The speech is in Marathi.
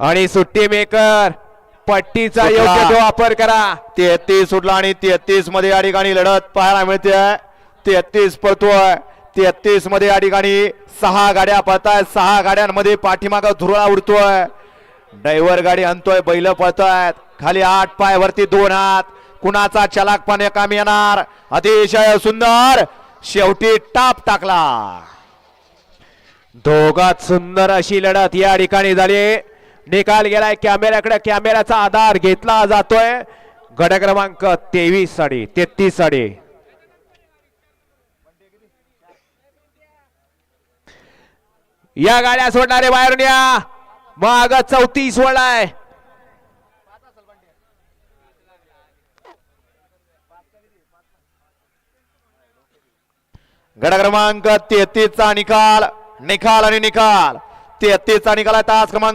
आणि सुट्टी मेकर पट्टीचा. योग्य तो वापर करा. तेहतीस सुटला आणि तेहतीसमध्ये या ठिकाणी लढत पाहायला मिळते. तेहतीस पळतोय. तेहतीसमध्ये या ठिकाणी सहा गाड्या पळतायत सहा गाड्यांमध्ये पाठीमागं धुरळा उडतोय. ड्रायव्हर गाडी आणतोय बैल पळतायत. खाली आठ पाय वरती दोन हात. कुणाचा चलाकपणे कामी येणार. अतिशय सुंदर. शेवटी टाप टाकला. दोघात सुंदर अशी लढत या ठिकाणी झाली. निकाल गेलाय. कॅमेऱ्याकडे कॅमेऱ्याचा आधार घेतला जातोय. गड क्रमांक तेवीस साडी तेहतीस साडी या गाड्या सोडणारे बाहेरून या. मग चौतीस वळाय गड क्रमांक तेहतीस चा निकाल निकाल आणि निकाल. तेहतीस चा निकाल आहे तास क्रमांक